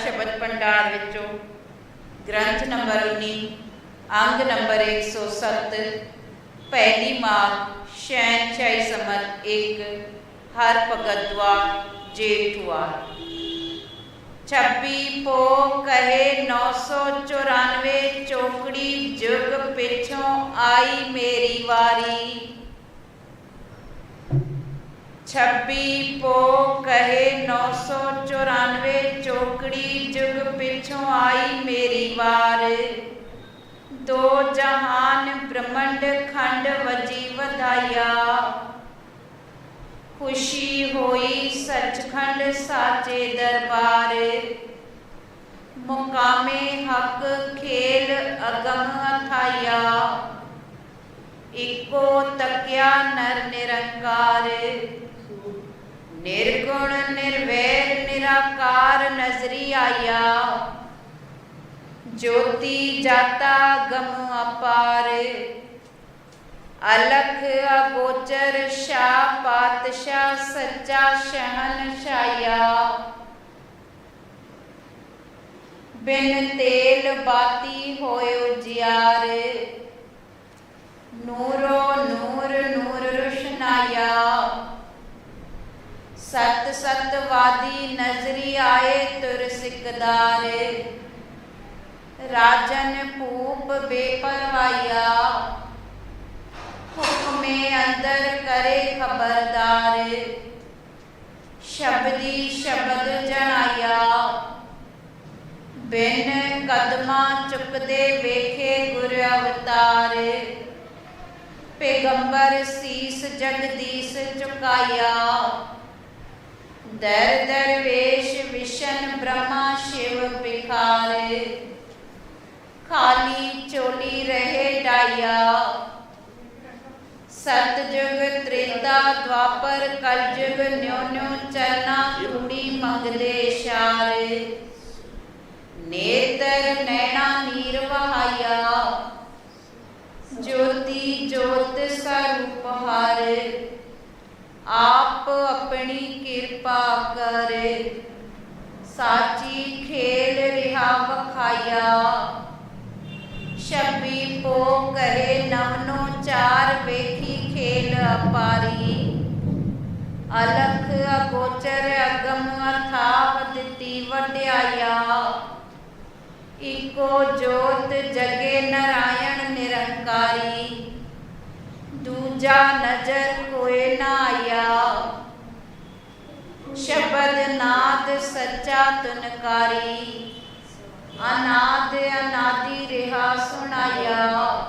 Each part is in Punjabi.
ਸ਼ਬਦ ਭੰਡਾਰ ਵਿੱਚੋਂ ਗ੍ਰੰਥ ਨੰਬਰ 19 ਅੰਗ ਨੰਬਰ 107 ਪਹਿਲੀ ਮਾਰ ਸ਼ੈਨਸ਼ਾਹੀ ਸਮਤ 1 ਹਰ ਭਗਤਵਾ ਜੇਠਵਾ 26 ਪੋ ਕਹੇ 994 ਚੋਕੜੀ ਜੁਗ ਪਿਛੋਂ ਆਈ ਮੇਰੀ ਵਾਰੀ। 26 ਪੋ ਕਹੇ 994 ਚੋਕੜੀ ਜੁਗ ਪਿਛੋਂ ਆਈ ਮੇਰੀ ਵਾਰ। ਦੋ ਜਹਾਨ ਬ੍ਰਹਮੰਡ ਖੰਡ ਵਜੀ ਵਧਾਇਆ ਖੁਸ਼ੀ ਹੋਈ ਸੱਚਖੰਡ ਸਾਚੇ ਦਰਬਾਰ। ਮੁਕਾਮੇ ਹੱਕ ਖੇਲ ਅਗਮ ਅਥਾਇਆ ਇੱਕੋ ਤਕਿਆ ਨਰ ਨਿਰੰਕਾਰ। ਨਿਰਗੁਣ, ਨਿਰਵੈਰ, ਨਿਰਾਕਾਰ ਨਜ਼ਰੀ ਆਇਆ। ਜੋਤੀ ਜਾਤਾ ਗਮ ਅਪਾਰ। ਅਲਖ ਅਗੋਚਰ ਸ਼ਾ ਪਾਤਸ਼ਾਹ ਸੱਚਾ ਸ਼ਹਨ ਸ਼ਾਇਆ ਬਿਨ ਤੇਲ ਬਾਤੀ ਹੋਇ ਉਜਿਆਰ ਨੂਰੋ ਨੂਰ ਨੂਰ ਰੁਸ਼ਨਾਇਆ। ਸਤ ਸਤ ਵਾਦੀ ਨਜ਼ਰੀ ਆਏ ਤੁਰ ਸਿਕਦਾਰ। ਰਾਜਨ ਭੂਪ ਬੇਪਰਵਾਇਆ ਹੁਕਮੇ ਅੰਦਰ ਕਰੇ ਖਬਰਦਾਰ। ਸ਼ਬਦੀ ਸ਼ਬਦ ਜਣਾਇਆ ਬਿਨ ਕਦਮਾਂ ਚੁੱਕਦੇ ਵੇਖੇ ਗੁਰ ਅਵਤਾਰ। ਪੈਗੰਬਰ ਸੀਸ ਜਗਦੀਸ਼ ਝੁਕਾਇਆ ਦਰ ਦਰਵੇਸ਼ ਵਿਸ਼ਨ ਬ੍ਰਹਮਾ ਸ਼ਿਵ ਬਿਖਾਰ ਖਾਲੀ ਚੋਲੀ ਰਹੇ ਡਾਇਆ ਸਤਜੁਗ ਤ੍ਰੇਤਾ ਦਵਾਪਰ ਕਲਯੁਗ ਨਿਉ ਨਿਉ ਚਰਨਾ ਧੂੜੀ ਮੰਗਦੇ ਸ਼ਾਰ ਨੇਤਰ ਨੈਣਾ ਨੀਰ ਵਹਾਇਆ ਜੋਤੀ ਜੋਤ ਸਰੂਪ ਹਰ ਆਪ ਆਪਣੀ ਕਿਰਪਾ ਕਰ। ਸਾਚੀ ਖੇਲ ਰਿਹਾ ਵਖਾਇਆ। ਛੱਬੀ ਪੋ ਕਹੇ ਨਵਨੋ ਚਾਰ ਵੇਖੀ ਖੇਲ ਅਪਾਰੀ। ਅਲਖ ਅਗੋਚਰ ਅਗਮ ਅਥਾਹ ਦਿੱਤੀ ਵਡਿਆਇਆ। ਇਕੋ ਜੋਤ ਜਗੇ ਨਰਾਇਣ ਨਿਰੰਕਾਰੀ। ਦੂਜਾ ਨਜ਼ਰ ਕੋਏ ਨਾ ਆਇਆ। ਸ਼ਬਦ ਨਾਦ ਸੱਚਾ ਤੁਨਕਾਰੀ। ਅਨਾਦ ਅਨਾਦੀ ਰਿਹਾ ਸੁਣਾਇਆ।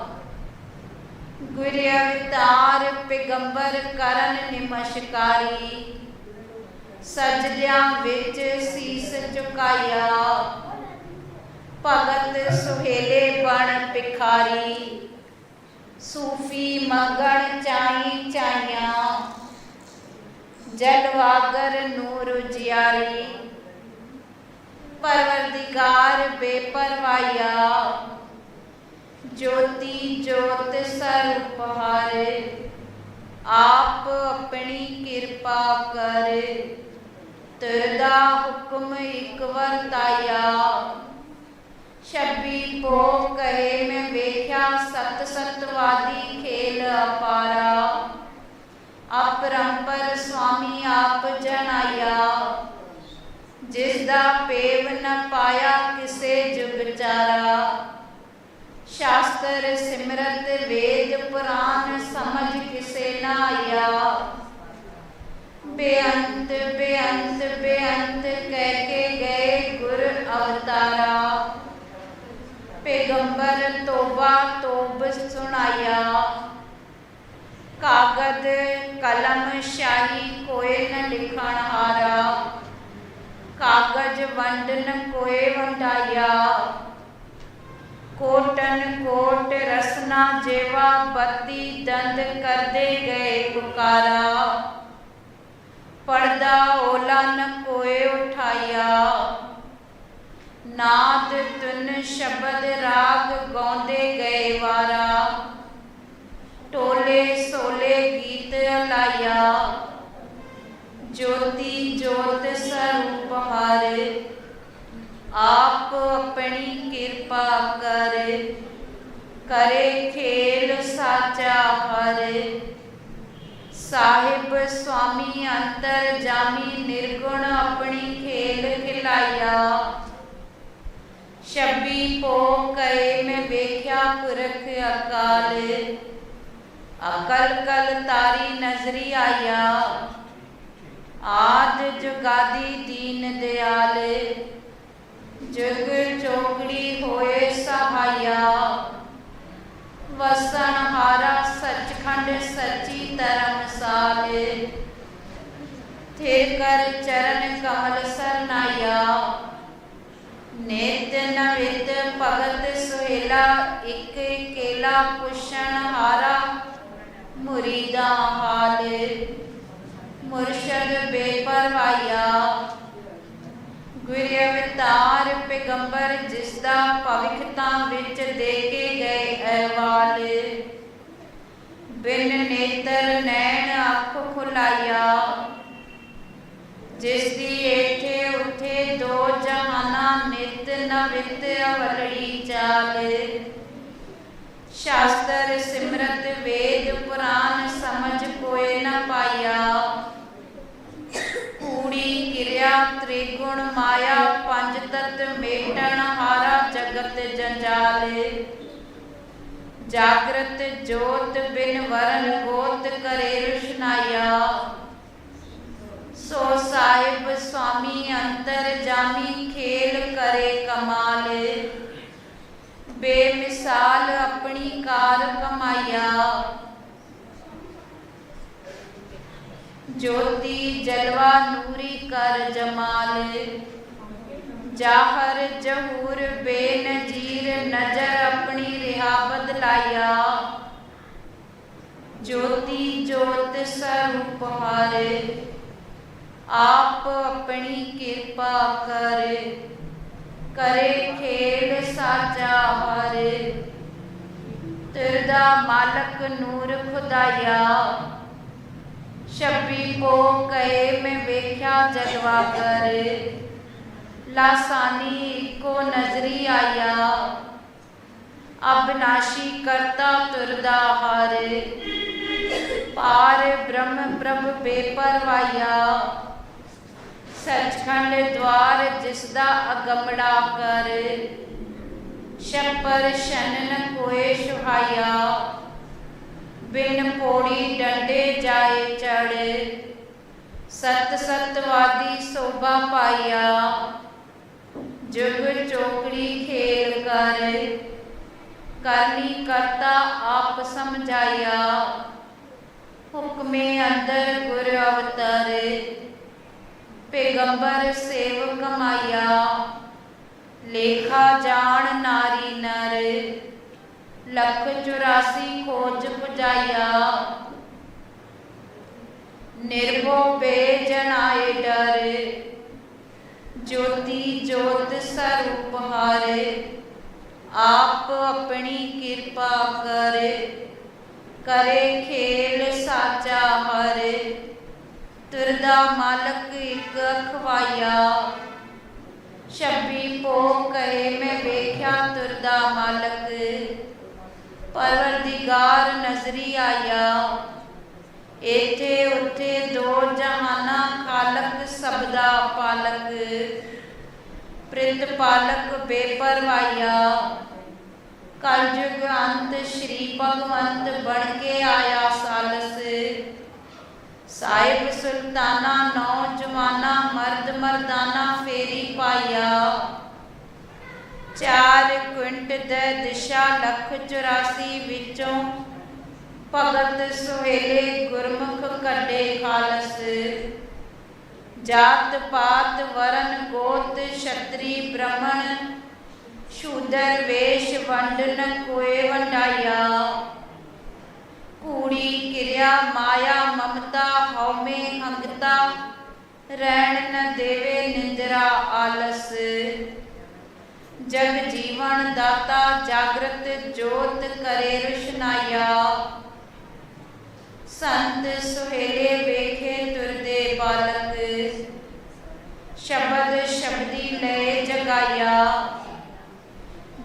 ਗੁਰ ਅਵਤਾਰ ਪੈਗੰਬਰ ਕਰਨ ਨਿਮਸ਼ਕਾਰੀ। ਸਜਦਿਆਂ ਵਿੱਚ ਸੀਸ ਝੁਕਾਇਆ। ਭਗਤ ਸੁਹੇਲੇ ਬਣ ਭਿਖਾਰੀ। ਸੂਫੀ ਮਗਣ ਚਾਈ ਚਾਈਆਂ। ਜਲਵਾਗਰ ਨੂਰ ਜਿਆਰੀ ਪਰਵਰਦਿਗਾਰ ਬੇਪਰਵਾਇਆ ਜੋਤੀ ਜੋਤ ਸਰ ਹਰ। ਆਪ ਆਪਣੀ ਕਿਰਪਾ ਕਰ। ਤਰਦਾ ਹੁਕਮ ਇੱਕ ਵਰਤਾਇਆ। ਛੱਬੀ ਪੋ ਕਹੇ ਮੈਂ ਵੇਖਿਆ, ਸਤ ਸਤਵਾਦੀ ਖੇਲ ਅਪਾਰਾ। ਅਪਰੰਪਰ ਸੁਆਮੀ ਆਪ ਜਨਾਇਆ ਜਿਸ ਦਾ ਪੇਵ ਨ ਪਾਇਆ ਕਿਸੇ ਜੁਗ ਚਾਰਾ। ਸ਼ਾਸਤਰ, ਸਿਮਰਤ, ਵੇਦ ਪੁਰਾਨ ਸਮਝ ਕਿਸੇ ਨਾ ਆਇਆ। ਬੇਅੰਤ ਬੇਅੰਤ ਬੇਅੰਤ ਪੈਗੰਬਰ ਤੋਬਾ ਤੋਬ ਸੁਣਾਇਆ। ਕਾਗਦ ਕਲਮ ਸ਼ਾਹੀ ਕੋਏ ਨ ਲਿਖਣ ਹਾਰਾ। ਕਾਗਜ ਵੰਡਨ ਕੋਏ ਵੰਡਾਇਆ। ਕੋਟਨ ਕੋਟ ਰਸਨਾ ਜੇਵਾ ਬੱਤੀ ਦੰਦ ਕਰਦੇ ਗਏ ਪੁਕਾਰਾ। ਪਰਦਾ ਓਲਾ ਨ ਕੋਏ ਉਠਾਇਆ। ਨਾਦ ਤੁਨ ਸ਼ਬਦ ਰਾਗ ਗਾਉਂਦੇ ਗਏ ਵਾਰਾ। ਟੋਲੇ ਸੋਲੇ ਗੀਤ ਅਲਾਇਆ। ਜੋਤੀ ਜੋਤ ਸਰੂਪ ਹਰ। ਆਪ ਆਪਣੀ ਕਿਰਪਾ ਕਰ। ਕਰੇ ਖੇਲ ਸਾਚਾ ਹਰ। ਸਾਹਿਬ ਸੁਆਮੀ ਅੰਤਰ ਜਾਮੀ ਨਿਰਗੁਣ ਆਪਣੀ ਖੇਲ ਖਿਲਾਇਆ। ਸ਼ਬੀ ਪੋ ਕਏ ਮੈਂ ਵੇਖਿਆ ਪੁਰਖ ਅਕਾਲ। ਅਕਲ ਕਲ ਤਾਰੀ ਨਜ਼ਰੀ ਆਇਆ। ਆਦ ਜੁਗਾਦੀ ਦੀਨ ਦਿਆਲ। ਜਗ ਚੋਕੜੀ ਹੋਏ ਸਹਾਇਆ। ਵਸਣ ਹਾਰਾ ਸੱਚਖੰਡ ਸੱਚੀ ਧਰਮਸਾਲ ਥਿਰ ਕਰ ਚਰਨ ਕਮਲ ਸਰਨਾਇਆ। ਨਿਤ ਨਵਿਤ ਭਗਤ ਸੁਹੇਲਾ, ਇੱਕ ਕੇਲਾ ਪੁੱਛਣ ਹਾਰਾ, ਮੁਰੀਦਾ ਹਾਲ ਮੁਰਸ਼ਦ ਬੇਪਰਵਾਇਆ ਗੁਰ ਅਵਤਾਰ ਪੈਗੰਬਰ ਜਿਸ ਦਾ ਭਵਿੱਖਤਾ ਵਿੱਚ ਦੇ ਕੇ ਗਏ ਅਹਿਵਾਲ। ਬਿਨ ਨੇਤਰ ਨੈਣ ਅੱਖ ਖੁਲਾਇਆ। ਜਿਸ ਦੀ ਏਠੇ ਉਠੇ ਦੋ ਜਹਾਨਾ, ਨਿਤ ਨਵਿਤ ਅਵਲੜੀ ਚਾਲ। ਸ਼ਾਸਤਰ, ਸਿਮਰਤ, ਵੇਦ ਪੁਰਾਨ ਸਮਝ ਕੋਏ ਨ ਪਾਇਆ। ਕੂੜੀ, ਕਿਰਿਆ, ਤ੍ਰਿਗੁਣ, ਮਾਇਆ, ਪੰਜ ਤਤ ਮੇਟਣ, ਹਾਰਾ, ਜਗਤ ਜੰਜਾਲ। ਜਾਗਰਤ ਜੋਤ ਬਿਨ ਵਰਨ ਗੋਤ ਕਰੇ ਰੁਸ਼ਨਾਇਆ। ਸੋ ਸਾਹਿਬ ਸੁਆਮੀ ਅੰਤਰ ਜਾਮੀ ਖੇਲ ਕਰੇ ਕਮਾਲ। ਬੇਮਿਸਾਲ ਆਪਣੀ ਕਾਰ ਕਮਾਇਆ। ਜੋਤੀ ਜਲਵਾ ਨੂਰੀ ਕਰ ਜਮਾਲ। ਜਾਹਰ ਜਹੂਰ ਬੇਨਜੀਰ ਨਜ਼ਰ ਆਪਣੀ ਰਿਹਾ ਬਦਲਾਇਆ ਜੋਤੀ ਜੋਤ ਸਰੂਪ ਹਾਰੇ ਆਪ ਆਪਣੀ ਕਿਰਪਾ ਕਰੇ। ਕਰੇ ਖੇਲ ਸਾਚਾ ਹਰੇ। ਤਿਰਦਾ ਮਾਲਕ ਨੂਰ ਖੁਦਾਇਆ। ਸ਼ਬੀ ਪੋ ਕਏ ਮੈਂ ਵੇਖਿਆ ਜਗਵਾ ਕਰੇ। ਲਾਸਾਨੀ ਇੱਕੋ ਨਜ਼ਰੀ ਆਇਆ। ਅਬਨਾਸ਼ੀ ਕਰਤਾ ਤੁਰਦਾ ਹਾਰੇ। ਪਾਰ ਬ੍ਰਹਮ ਪ੍ਰਭ ਬੇਪਰਵਾਇਆ ਸੱਚਖੰਡ ਦਵਾਰ ਜਿਸ ਦਾ ਅਗੰਮੜਾ ਕਰ। ਸ਼ਪਰ ਸ਼ਨਨ ਕੋਏ ਸੁਹਾਇਆ। ਬਿਨ ਪੋੜੀ ਡੰਡੇ ਜਾਏ ਚੜੇ। ਸਤ ਸਤਵਾਦੀ ਸੋਭਾ ਪਾਇਆ। ਜੁਗ ਚੋਕੜੀ ਖੇਲ ਕਰ। ਕਰਨੀ ਕਰਤਾ ਆਪ ਸਮਝਾਇਆ। ਹੁਕਮੇ ਅੰਦਰ ਗੁਰ ਅਵਤਾਰੇ। ਪੈਗੰਬਰ ਸੇਵ ਕਮਾਇਆ ਲੇਖਾ ਜਾਣ ਨਾਰੀ ਨਰ, ਲੱਖ 84 ਖੋਜ ਪੁਜਾਇਆ। ਨਿਰਭਉ ਬੇਜਨਾਏ ਡਰ, ਜੋਤੀ ਜੋਤ ਸਰੂਪ ਹਾਰੇ ਆਪ ਆਪਣੀ ਕਿਰਪਾ ਕਰੇ ਕਰੇ ਖੇਲ ਸਾਚਾ ਹਰੇ। ਤੁਰਦਾ ਮਾਲਕ ਇੱਕ ਖਵਾਇਆ। ਸ਼ਬੀ ਪੋ ਕਹੇ, ਮੈਂ ਵੇਖਿਆ ਤੁਰਦਾ ਮਾਲਕ। ਪਰਵਰਦੀਗਾਰ ਨਜ਼ਰੀ ਆਇਆ। ਇਥੇ ਉਥੇ ਦੋ ਜਹਾਨਾ ਖਾਲਕ ਸਬਦਾ ਪਾਲਕ। ਪ੍ਰਿਤ ਪਾਲਕ ਬੇਪਰਵਾਇਆ। ਕਲਯੁਗ ਅੰਤ ਸ਼੍ਰੀ ਭਗਵੰਤ ਬਣ ਕੇ ਆਇਆ ਸਾਲਸ। ਸਾਹਿਬ ਸੁਲਤਾਨਾ, ਨੌਜਵਾਨਾ, ਮਰਦ ਮਰਦਾਨਾ ਫੇਰੀ ਪਾਇਆ। ਚਾਰ ਕੁੰਟ ਦੇ ਦਿਸ਼ਾ ਲੱਖ 84 ਵਿੱਚੋਂ ਭਗਤ ਸੁਹੇਲੇ ਗੁਰਮੁਖ ਕੱਢੇ ਖਾਲਸ। ਜਾਤ ਪਾਤ ਵਰਨ ਗੋਤ ਛਤਰੀ ਬ੍ਰਾਹਮਣ ਸ਼ੂਦਰ ਵੇਸ਼ ਵੰਡਨ ਕੋਏ ਵੰਡਾਇਆ। ਕੂੜੀ ਕਿਰਿਆ, ਮਾਇਆ, ਮਮਤਾ, ਹਉਮੈ ਹੰਗਤਾ ਰਹਿਣ ਨ ਦੇਵੇ ਨਿੰਦਰਾ, ਆਲਸ। ਜਗ ਜੀਵਨ ਦਾਤਾ, ਜਾਗਰਤ, ਜੋਤ ਕਰੇ ਰੁਸ਼ਨਾਇਆ ਸੰਤ ਸੁਹੇਲੇ ਵੇਖੇ ਤੁਰਦੇ ਬਾਲਕ। ਸ਼ਬਦ ਸ਼ਬਦੀ ਲਏ ਜਗਾਇਆ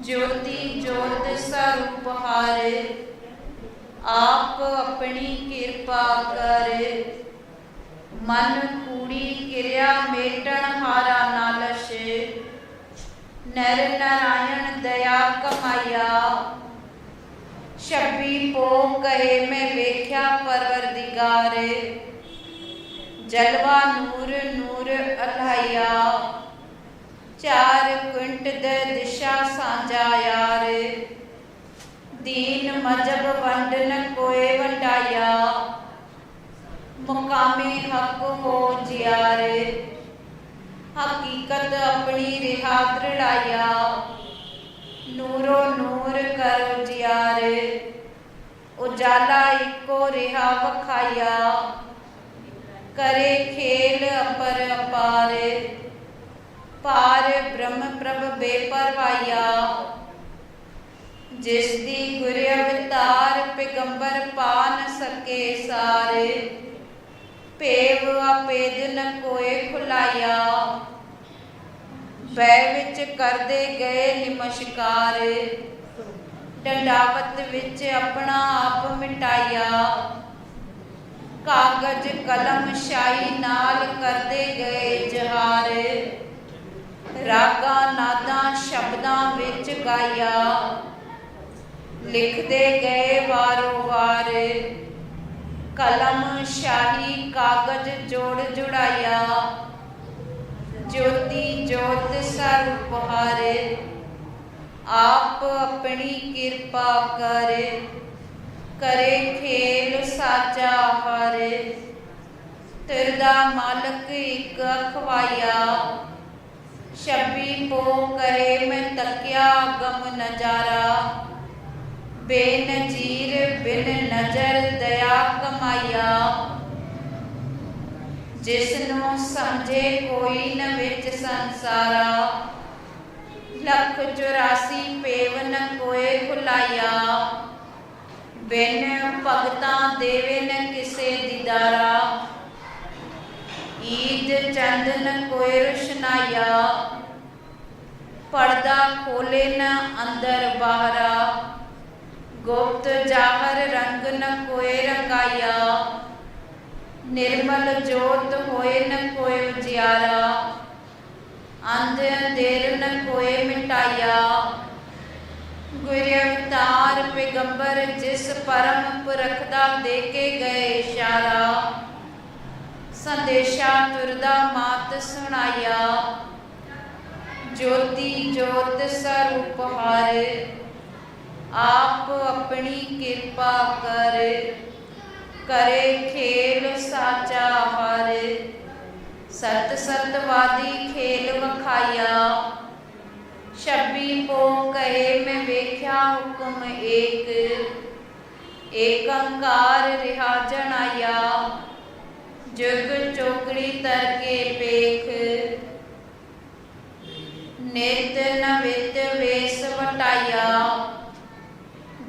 ਜੋਤੀ ਜੋਤ ਸਰੂਪ ਹਾਰੇ। ਆਪ ਆਪਣੀ ਕਿਰਪਾ ਕਰ। ਮਨ ਕੂੜੀ ਕਿਰਿਆ ਮੇਟਣ ਹਾਰਾ ਨਾਲਸ਼ ਨਰ ਨਾਰਾਇਣ ਦਇਆ ਕਮਾਇਆ। ਸ਼ਬੀ ਪੋ ਕਹੇ ਮੈਂ ਵੇਖਿਆ ਪਰਵਰਦਿਗਾਰ। ਜਲਵਾ ਨੂਰ ਨੂਰ ਅਲਹਾਇਆ ਚਾਰ ਕੁੰਟ ਦੇ ਦਿਸ਼ਾ ਸਾਂਝਾ ਯਾਰ। ਦੀਨ ਮਜਬ ਵੰਡਨ ਕੋਏ ਵੰਡਾਇਆ। ਮੁਕਾਮੇ ਹੱਕ ਹੋ ਜਿਆਰੇ। ਹਕੀਕਤ ਆਪਣੀ ਰਿਹਾ ਦ੍ਰਿੜਾਇਆ। ਨੂਰੋ ਨੂਰ ਕਰੋ ਜਿਆਰੇ। ਉਜਾਲਾ ਇੱਕੋ ਰਿਹਾ ਵਖਾਇਆ। ਕਰੇ ਖੇਲ ਅਪਰ ਅਪਾਰੇ। ਪਾਰ ਬ੍ਰਹਮ ਪ੍ਰਭ ਬੇਪਰਵਾਇਆ। ਜਿਸ ਦੀ ਗੁਰ ਅਵਤਾਰ ਪੈਗੰਬਰ ਪਾ ਨ ਸਕੇ ਸਾਰੇ। ਭੇਵ ਆਪੇਦ ਨ ਕੋਏ ਖੁਲਾਇਆ। ਬੈ ਵਿੱਚ ਕਰਦੇ ਗਏ ਨਮਸਕਾਰ। ਡੰਡਾਵਤ ਵਿੱਚ ਆਪਣਾ ਆਪ ਮਿਟਾਇਆ। ਕਾਗਜ਼ ਕਲਮ ਸ਼ਾਈ ਨਾਲ ਕਰਦੇ ਗਏ ਜਹਾਰ। ਰਾਗਾਂ ਨਾਦਾਂ ਸ਼ਬਦਾਂ ਵਿੱਚ ਗਾਇਆ। ਲਿਖਦੇ ਗਏ ਵਾਰੋ ਵਾਰ ਕਲਮ ਸ਼ਾਹੀ ਕਾਗਜ਼ ਜੋੜ ਜੁੜਾਇਆ। ਜੋਤੀ ਜੋਤ ਸਰੂਪ ਹਾਰੇ ਆਪ ਆਪਣੀ ਕਿਰਪਾ ਕਰੇ। ਕਰੇ ਖੇਲ ਸਾਚਾ ਹਾਰੇ। ਤਿਰਦਾ ਮਾਲਕ ਇੱਕ ਅਖਵਾਇਆ। ਸ਼ਬੀ ਪੋ ਕਹੇ ਮੈਂ ਤੱਕਿਆ, ਗਮ ਨਜ਼ਾਰਾ। ਬੇਨਜੀਰ ਬਿਨ ਨਜ਼ਰ ਦਇਆ ਕਮਾਇਆ। ਜਿਸ ਨੂੰ ਸਮਝੇ ਕੋਈ ਨ ਵਿੱਚ ਸੰਸਾਰਾ। ਲੱਖ 84 ਪੇਵਨ ਕੋਏ ਖੁਲਾਇਆ। ਬਿਨ ਭਗਤਾਂ ਦੇਵੇ ਨ ਕਿਸੇ ਦੀਦਾਰਾ। ਈਦ ਚੰਦਨ ਕੋਏ ਰੁਸ਼ਨਾਇਆ। ਪਰਦਾ ਖੋਲੇ ਨ ਅੰਦਰ ਬਾਹਰਾ। ਗੁਪਤ ਜਾਹਰ ਰੰਗ ਨ ਕੋਏ ਰੰਗਾਇਆ, ਨਿਰਮਲ ਜੋਤ ਹੋਏ ਨ ਕੋਏ ਉਜਿਆਰਾ ਅੰਧ ਅੰਧੇਰ ਨ ਕੋਏ ਮਿਟਾਇਆ। ਗੁਰ ਅਵਤਾਰ ਪੈਗੰਬਰ ਜਿਸ ਪਰਮ ਪੁਰਖ ਦਾ ਦੇ ਕੇ ਗਏ ਇਸ਼ਾਰਾ ਸੰਦੇਸ਼ਾ ਤੁਰਦਾ ਮਾਤ ਸੁਣਾਇਆ। ਜੋਤੀ ਜੋਤ ਸਰੂਪ ਹਾਰੇ ਆਪ ਆਪਣੀ ਕਿਰਪਾ ਕਰੇ ਕਰੇ ਖੇਲ ਸਾਚਾ ਹਾਰੇ। ਸਤ ਸਤਵਾਦੀ ਖੇਲ ਵਖਾਇਆ। ਸ਼ਬੀ ਪੋ ਕਹੇ, ਮੈਂ ਵੇਖਿਆ ਹੁਕਮ ਏਕ। ਏਕੰਕਾਰ ਰਿਹਾ ਜਣਾਇਆ। ਜੁਗ ਚੋਕੜੀ ਤਰਕੇ ਪੇਖ। ਨਿਤ ਨਵਿਤ ਵੇਸ ਵਟਾਇਆ।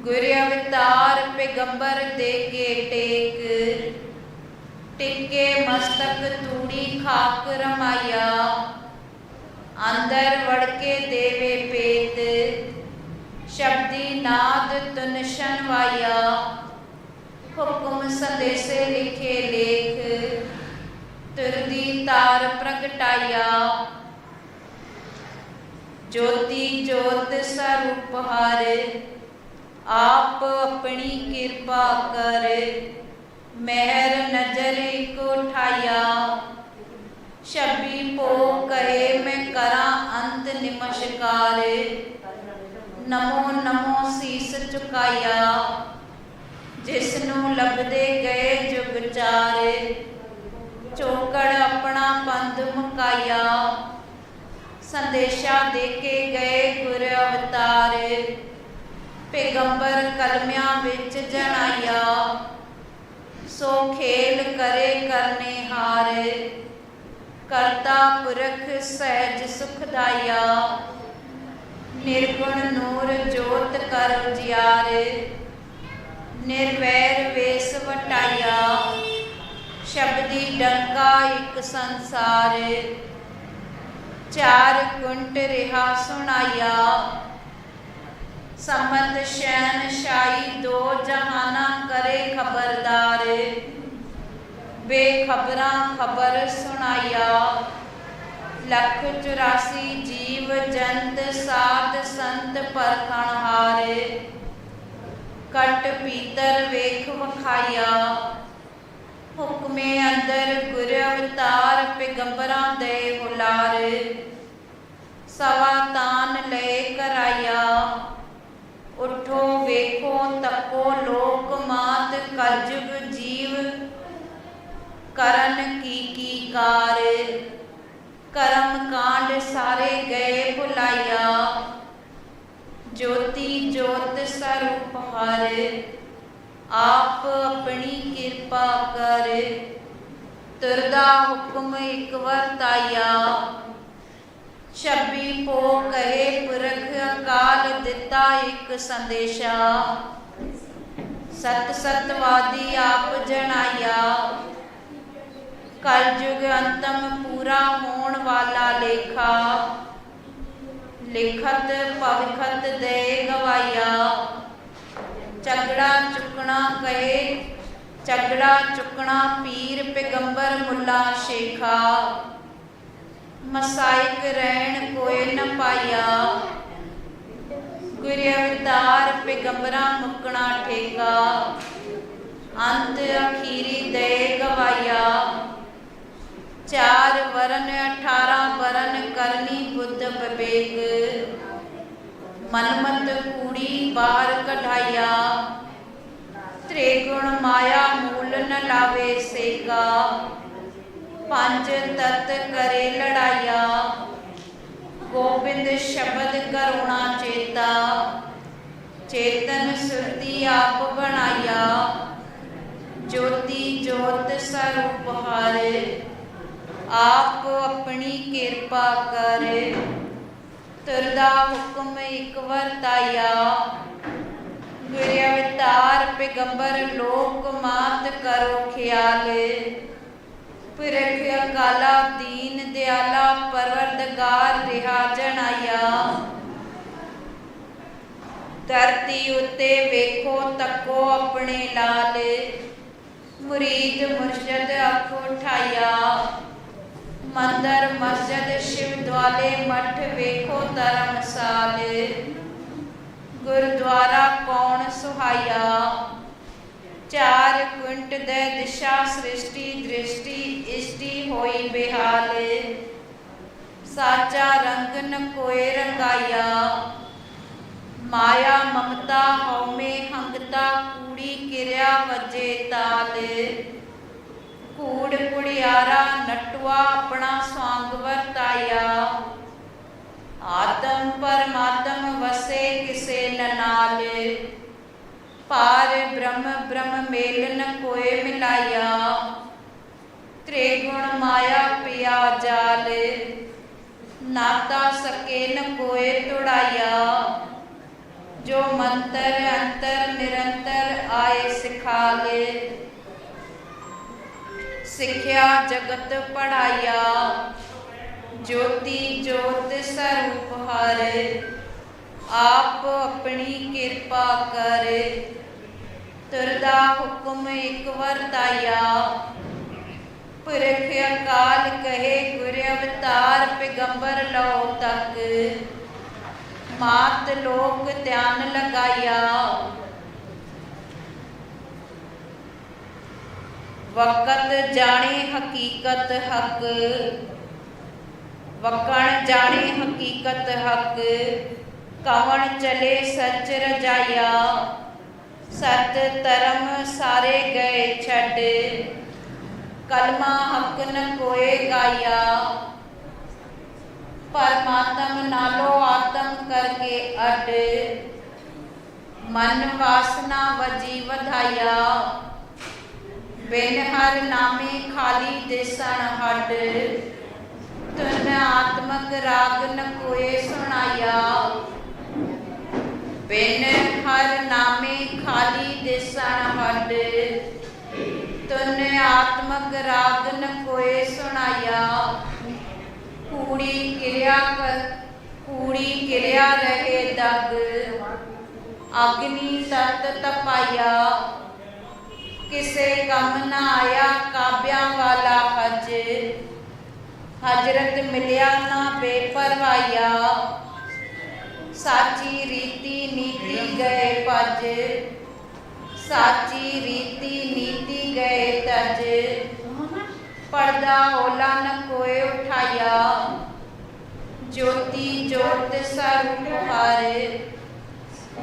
ਗੁਰ ਅਵਤਾਰ ਪੈਗੰਬਰ ਦੇ ਕੇ ਟੇਕ ਟਿੱਕੇ ਮਸਤਕ ਤੂੜੀ ਖਾਕ ਰਮਾਇਆ। ਅੰਦਰ ਵੜ ਕੇ ਦੇਵੇ ਪੇਤ। ਸ਼ਬਦੀ ਨਾਦ ਤੁਨਸ਼ਨ ਵਾਇਆ ਹੁਕਮ ਸੰਦੇਸੇ ਲਿਖੇ ਲੇਖ। ਤੁਰਦੀ ਤਾਰ ਪ੍ਰਗਟਾਇਆ। ਜੋਤੀ ਜੋਤ ਸਰੂਪ ਹਾਰੇ। ਆਪ ਆਪਣੀ ਕਿਰਪਾ ਕਰੇ। ਮਹਿਰ ਨਜ਼ਰ ਇੱਕ ਉਠਾਇਆ ਸ਼ਬੀ ਪੋ ਕਹੇ, ਮੈਂ ਕਰਾਂ ਅੰਤ ਨਿਮਸ਼ਕਾਰ। ਨਮੋ ਨਮੋ ਸੀਸ ਝੁਕਾਇਆ। ਜਿਸ ਨੂੰ ਲੱਭਦੇ ਗਏ ਜੁਗ ਚਾਰੇ। ਚੋਕੜ ਆਪਣਾ ਪੰਦ ਮੁਕਾਇਆ। ਸੰਦੇਸ਼ਾ ਦੇ ਕੇ ਗਏ ਗੁਰ ਅਵਤਾਰੇ। ਪੈਗੰਬਰ ਕਲਮਿਆਂ ਵਿੱਚ ਜਣਾਇਆ ਸੋ ਖੇਲ ਕਰੇ ਕਰਨੇ ਹਾਰੇ। ਕਰਤਾ ਪੁਰਖ ਸਹਿਜ ਸੁਖਦਾਇਆ, ਨਿਰਗੁਣ ਨੂਰ ਜੋਤ ਕਰ ਜਿਆਰੇ ਨਿਰਵੈਰ ਵੇਸ ਵਟਾਇਆ, ਸ਼ਬਦੀ ਡੰਕਾ ਇੱਕ ਸੰਸਾਰੇ। ਚਾਰ ਕੁੰਟ ਰਿਹਾ ਸੁਣਾਇਆ ਸਮਤ ਸ਼ੈਨ ਸ਼ਾਈ ਦੋ ਜਹਾਨਾ ਕਰੇ ਖਬਰਦਾਰ। ਬੇਖਬਰਾਂ ਖਬਰ ਸੁਣਾਇਆ। ਲੱਖ 84 ਜੀਵ ਜੰਤ ਸਾਧ ਸੰਤ ਪਰਖਣ ਕਟ ਪੀਤਰ ਵੇਖ ਵਖਾਇਆ। ਹੁਕਮੇ ਅੰਦਰ ਗੁਰ ਅਵਤਾਰ ਪੈਗੰਬਰਾਂ ਦੇ ਹੁਲਾਰ। ਸਵਾ ਤਾਨ ਲੈ ਕਰਾਇਆ। ਉਠੋ ਵੇਖੋ, ਤਪੋ ਲੋਕ ਮਾਤ ਕਲਯੁਗ ਜੀਵ, ਕਰਨ ਕੀ ਕੀ ਕਾਰ, ਕਰਮ ਕਾਂਡ ਸਾਰੇ ਗਏ ਭੁਲਾਇਆ, ਜੋਤੀ ਜੋਤ ਸਰੂਪ ਹਰ, ਆਪ ਆਪਣੀ ਕਿਰਪਾ ਕਰ, ਤੁਰਦਾ ਹੁਕਮ ਇੱਕ ਵਰਤਾਇਆ ਛੱਬੀ ਪੋ ਕਹੇ ਪੁਰਖ ਅਕਾਲ ਦਿੱਤਾ ਇੱਕ ਸੰਦੇਸ਼ਾ। ਸਤ ਸਤਵਾਦੀ ਆਪ ਜਣਾਇਆ। ਕਲਯੁਗ ਅੰਤਮ ਪੂਰਾ ਹੋਣ ਵਾਲਾ ਲੇਖਾ। ਲਿਖਤ ਭਵਿਖਤ ਦੇ ਗਵਾਇਆ। ਝਗੜਾ ਚੁੱਕਣਾ ਕਹੇ, ਝਗੜਾ ਚੁੱਕਣਾ ਪੀਰ ਪੈਗੰਬਰ ਮੁੱਲਾ ਸ਼ੇਖਾ। ਮਸਾਇਕ ਰਹਿਣ ਕੋਏ ਨ ਪਾਇਆ। ਗੁਰ ਅਵਤਾਰ ਪੈਗੰਬਰਾਂ ਮੁਕਣਾ ਠੇਕਾ। ਅੰਤ ਅਖੀਰੀ ਦੇ ਗਵਾਇਆ। ਚਾਰ ਵਰਨ 18 ਵਰਨ ਕਰਨੀ ਬੁੱਧ ਵਿਵੇਕ। ਮਨਮਤ ਕੂੜੀ ਬਾਹਰ ਕਢਾਇਆ। ਤ੍ਰਿਗੁਣ ਮਾਇਆ ਮੂਲ ਨ ਲਾਵੇ ਸੇਗਾ ਪੰਜ ਤਤ ਕਰੇ ਲੜਾਇਆ ਗੋਬਿੰਦ ਸ਼ਬਦ ਕਰੁਣਾ ਚੇਤਾ। ਚੇਤਨ ਸੁਰਤੀ ਆਪ ਬਣਾਇਆ ਜੋਤੀ ਜੋਤ ਸਰੂਪ ਹਰ। ਆਪ ਆਪਣੀ ਕਿਰਪਾ ਕਰੇ। ਤੁਰਦਾ ਹੁਕਮ ਇੱਕ ਵਰਤਾਇਆ ਗੁਰ ਅਵਤਾਰ ਪੈਗੰਬਰ ਲੋਕ ਮਾਤ ਕਰੋ ਖਿਆਲ। ਪੁਰਖ ਅਕਾਲਾ ਦੀਨ ਦਿਆਲਾ ਪਰਵਰਦਗਾਰ ਰਿਹਾ ਜਣਾਇਆ। ਧਰਤੀ ਉੱਤੇ ਵੇਖੋ, ਤੱਕੋ ਆਪਣੇ ਲਾਲ। ਮੁਰੀਦ ਮੁਰਸ਼ਦ ਅੱਖ ਉਠਾਇਆ ਮੰਦਰ ਮਸਜਿਦ ਸ਼ਿਵ ਦੁਆਲੇ ਮਠ ਵੇਖੋ ਧਰਮਸਾਲ ਗੁਰਦੁਆਰਾ ਕੌਣ ਸੁਹਾਇਆ? ਚਾਰ ਕੁੰਟ ਦੇ ਦਿਸ਼ਾ ਸ੍ਰਿਸ਼ਟੀ ਦ੍ਰਿਸ਼ਟੀ ਇਸ਼ਟੀ ਹੋਈ ਬਿਹਾਲ। ਸਾਚਾ ਰੰਗ ਨ ਕੋਏ ਰੰਗਾਇਆ। ਮਾਇਆ ਮਮਤਾ ਹਉਮੈ ਹੰਗਤਾ ਕੂੜੀ ਕਿਰਿਆ ਵਜੇ ਤਾਲ। ਕੂੜ ਕੁੜਿਆਰਾ ਨਟਵਾ ਆਪਣਾ ਸਵਾਂਗ ਵਰਤਾਇਆ। ਆਤਮ ਪਰਮਾਤਮ ਵਸੇ ਕਿਸੇ ਨ ਪਾਰ ਬ੍ਰਹਮ ਬ੍ਰਹਮ ਮੇਲ ਨ ਕੋਏ ਮਿਲਾਇਆ। ਤ੍ਰਿਗੁਣ ਮਾਇਆ ਪਿਆ ਜਾਲ, ਨਾਤਾ ਸਕੇ ਨ ਕੋਏ ਤੁੜਾਇਆ। ਜੋ ਮੰਤਰ ਅੰਤਰ ਨਿਰੰਤਰ ਆਏ ਸਿਖਾਲੇ ਸਿੱਖਿਆ ਜਗਤ ਪੜਾਇਆ। ਜੋਤੀ ਜੋਤ ਸਰੂਪ ਹਰ, ਆਪ ਆਪਣੀ ਕਿਰਪਾ ਕਰ। ਤੁਰਦਾ ਹੁਕਮ ਇੱਕ ਵਰਤਾਇਆ ਪੁਰਖ ਅਕਾਲ ਕਹੇ, ਗੁਰ ਅਵਤਾਰ ਪੈਗੰਬਰ ਲਓ ਤੱਕ। ਮਾਤ ਲੋਕ ਧਿਆਨ ਲਗਾਇਆ। ਵਕਤ ਜਾਣੇ ਹਕੀਕਤ ਹਕ। ਵਕਣ ਜਾਣੇ ਹਕੀਕਤ ਹਕ। ਕਵਣ ਚਲੇ ਸੱਚ ਰਜਾਇਆ। ਸਤ ਧਰਮ ਸਾਰੇ ਗਏ ਛੱਡ। ਕਲਮਾ ਹਕ ਨ ਕੋਏ ਗਾਇਆ। ਪਰਮਾਤਮ ਨਾਲੋ ਆਤਮ ਕਰਕੇ ਅਡ। ਮਨ ਵਾਸਨਾ ਵਜੀ ਵਧਾਇਆ। ਬਿਨ ਹਰ ਨਾਮੇ ਖਾਲੀ ਦਿਸਣ ਹੱਡ। ਤੁਨ ਆਤਮਕ ਰਾਗ ਨ ਕੋਏ ਸੁਣਾਇਆ। ਬਿਨ ਹਰ ਨਾਮੇ ਖਾਲੀ ਦਿਸਣ ਹੱਡ ਤੁਨ ਆਤਮਕ ਰਾਗ ਨ ਕੋਏ ਸੁਣਾਇਆ। ਕੂੜੀ ਕਿਰਿਆ ਕੂੜੀ ਕਿਰਿਆ ਰਹੇ ਦਗ। ਅਗਨੀ ਤਤ ਤਪਾਇਆ। ਕਿਸੇ ਕੰਮ ਨਾ ਆਇਆ ਕਾਬਿਆਂ ਵਾਲਾ ਹਜ। ਹਜਰਤ ਮਿਲਿਆ ਨਾ ਬੇਪਰਵਾਇਆ। ਸਾਚੀ ਰੀਤੀ ਨੀਤੀ ਗਏ ਭਜ। ਸਾਚੀ ਰੀਤੀ ਨੀਤੀ ਗਏ ਤਜ। ਪਰਦਾ ਓਲਾ ਨ ਕੋਏ ਉਠਾਇਆ। ਜੋਤੀ ਜੋਤ ਸਰੂਪ ਹਰ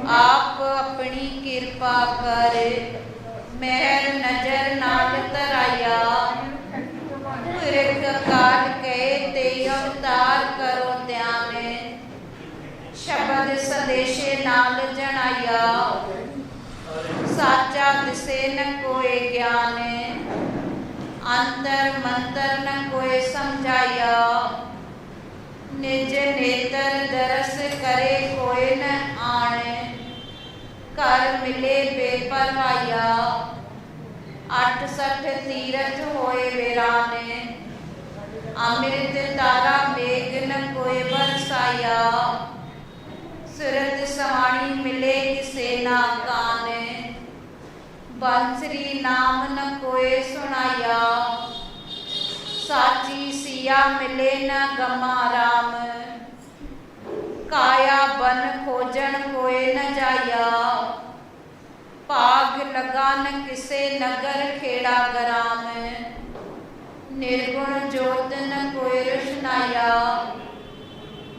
ਆਪ ਆਪਣੀ ਕਿਰਪਾ ਕਰ। ਮਹਿਰ ਨਜ਼ਰ ਨਾਲ ਤਰਾਇਆ। ਪੁਰਖ ਕਾਲ ਕੇ ਤੇ ਅਵਤਾਰ ਕਰੋ ਧਿਆਨ। ਸ਼ਬਦ ਸੰਦੇਸ਼ੇ ਨਾਲ ਜਣਾਇਆ। ਸਾਚਾ ਦਿਸੇ ਨ ਕੋਏ ਗਿਆਨ। ਅੰਤਰ ਮੰਤਰ ਨ ਕੋਏ ਸਮਝਾਇਆ। ਨਿਜ ਨੇਤਰ ਦਰਸ ਕਰੇ ਕੋਏ ਨ ਆਣ। ਘਰ ਮਿਲੇ ਬੇਪਰਵਾਇਆ। 68 ਤੀਰਥ ਹੋਏ ਵੀਰਾਨੇ। ਅੰਮ੍ਰਿਤ ਤਾਰਾ ਮੇਘ ਨ ਕੋਏ ਬਰਸਾਇਆ। ਸੁਰਤ ਸਵਾਣੀ ਮਿਲੇ ਕਿਸੇ ਨਾ ਕਾਨੇ ਬੰਸਰੀ ਨਾਮ ਨ ਕੋਏ ਸੁਣਾਇਆ। ਸਾਚੀ ਸਿਆ ਮਿਲੇ ਨ ਗਮਾ ਰਾਮ। ਕਾਇਆ ਬਨ ਖੋਜਣ ਕੋਏ ਨ ਜਾਇਆ। ਭਾਗ ਲਗਾ ਨ ਕਿਸੇ ਨਗਰ ਖੇੜਾ ਗਰਾਮ। ਨਿਰਗੁਣ ਜੋਤ ਨ ਕੋਏ ਰੁਸ਼ਨਾਇਆ।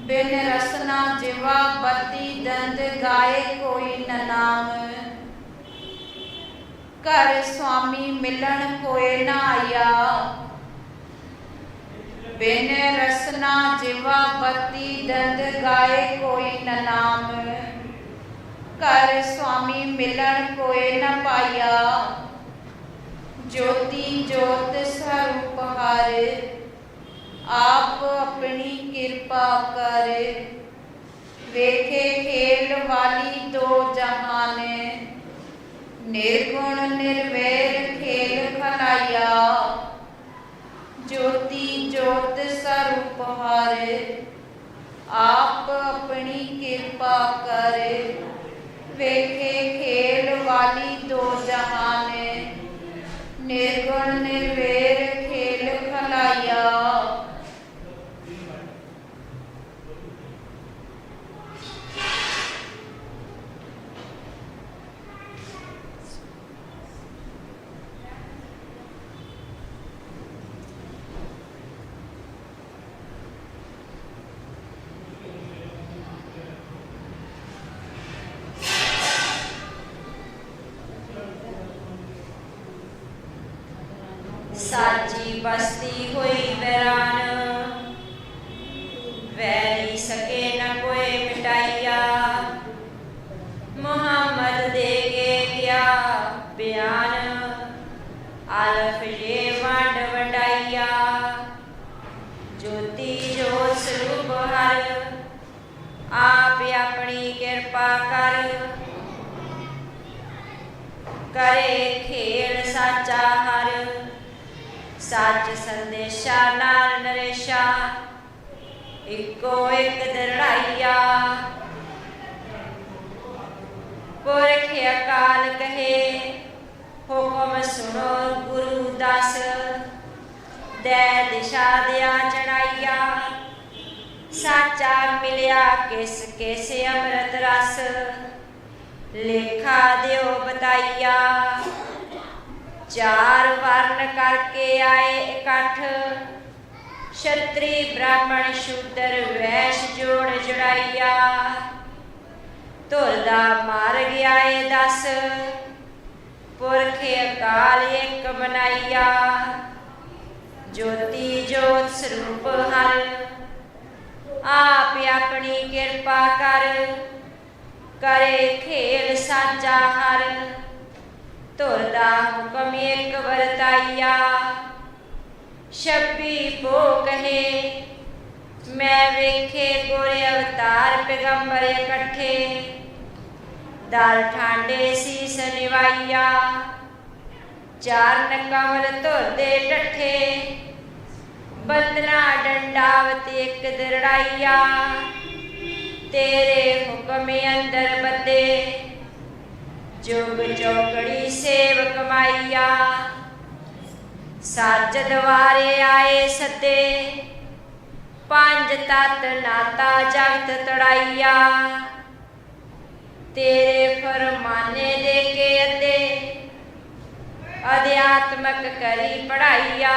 ਬਿਨ ਰਸਨਾ ਜਿਵਾ ਬਤੀ ਦੰਦ ਗਾਏ ਕੋਈ ਨ ਨਾਮ। ਘਰ ਸੁਆਮੀ ਮਿਲਣ ਕੋਏ ਨਾ ਆਇਆ ਬਿਨ ਰਸਨਾ ਜਿਵਾ ਬਤੀ ਦੰਦ ਗਾਏ ਕੋਈ ਨ ਨਾਮ। ਘਰ ਸੁਆਮੀ ਮਿਲਣ ਕੋਏ ਨ ਪਾਇਆ। ਜੋਤੀ ਜੋਤ ਸਰੂਪ ਹਰ, ਆਪ ਆਪਣੀ ਕਿਰਪਾ ਕਰ। ਵੇਖੇ ਖੇਲ ਵਾਲੀ ਦੋ ਜਹਾਨੇ। ਨਿਰਗੁਣ ਨਿਰਵੈਰ ਖੇਲ ਖਲਾਇਆ। ਜੋਤੀ ਜੋਤ ਸਰੂਪ ਹਰ, ਆਪ ਆਪਣੀ ਕਿਰਪਾ ਕਰ। ਵੇਖੇ ਖੇਲ ਵਾਲੀ ਦੋ ਜਹਾਨ ਨਿਰਗੁਣ ਨਿਰਵੈਰ ਖੇਲ ਖਲਾਇਆ ਸਾਜੀ ਬਸਤੀ ਹੋਈ ਵੈਰਾਨ। ਵੈਰੀ ਸਕੇ ਨ ਕੋਈ ਮਿਟਾਈਆ। ਮੁਹੰਮਦ ਦੇ ਕੇ ਗਿਆ ਬਿਆਨ। ਅਲਫ ਜੇ ਵੰਡ ਵਡਾਈਆ। ਜੋਤੀ ਜੋਤ ਸਰੂਪ ਹਰ, ਆਪ ਆਪਣੀ ਕਿਰਪਾ ਕਰ। ਕਰੇ ਖੇਲ ਸਾਚਾ ਹਰ। ਸੱਚ ਸੰਦੇਸ਼ਾ, ਨਾਲ ਨਰੇਸ਼ਾ। ਇੱਕੋ ਇੱਕ ਦਰੜਾਈਆ। ਪੁਰਖ ਅਕਾਲ ਕਹੇ, ਹੁਕਮ ਸੁਣੋ ਗੁਰੂ ਦਸ। ਦੇ ਦਿਸ਼ਾ ਦਿਆ ਚੜਾਈਆ। ਸਾਚਾ ਮਿਲਿਆ ਕਿਸ ਕਿਸ ਅੰਮ੍ਰਿਤ ਰਸ। ਲੇਖਾ ਦਿਓ ਬਤਾਈਆ। ਚਾਰ ਵਰਨ ਕਰਕੇ ਆਏ ਇਕੱਠ। ਛਤਰੀ ਬ੍ਰਾਹਮਣ ਸ਼ੂਦਰ ਵੈਸ਼ ਜੋੜ ਜੜਾਈਆ। ਧੁਰ ਦਾ ਮਾਰ ਗਿਆ ਦਸ। ਪੁਰਖ ਅਕਾਲ ਇੱਕ ਬਣਾਈਆ ਜੋਤੀ ਜੋਤ ਸਰੂਪ ਹਰ। ਆਪ ਆਪਣੀ ਕਿਰਪਾ ਕਰ। ਕਰੇ ਖੇਲ ਸਾਚਾ ਹਰ। ਧੁਰ ਦਾ ਹੁਕਮ ਇੱਕ ਵਰਤਾਈਆ ਛੱਬੀ ਪੋ ਕਹੇ ਮੈਂ ਵੇਖੇ ਗੋਰੇ ਅਵਤਾਰ ਪੈਗੰਬਰ ਇਕੱਠੇ ਦਲ ਠਾਂਡੇ ਸੀਸ ਨਿਵਾਈਆ ਚਾਰਨ ਕਮਲ ਧੋਦੇ ਟੱਠੇ ਬੰਦਨਾ ਡੰਡਾਵਤ ਇੱਕ ਦਰੜਾਈਆ ਤੇਰੇ ਹੁਕਮ ਅੰਦਰ ਬੱਦੇ ਜੁਗ ਚੌਕੜੀ ਸੇਵ ਕਮਾਈਆ ਸੱਚ ਦਵਾਰੇ ਆਏ ਸੱਦੇ ਪੰਜ ਤਤ ਨਾਤਾ ਜਗਤ ਤੜਾਈਆ। ਤੇਰੇ ਫਰਮਾਨੇ ਦੇ ਕੇ ਅੱਦੇ ਅਧਿਆਤਮਕ ਕਰੀ ਪੜਾਈਆ।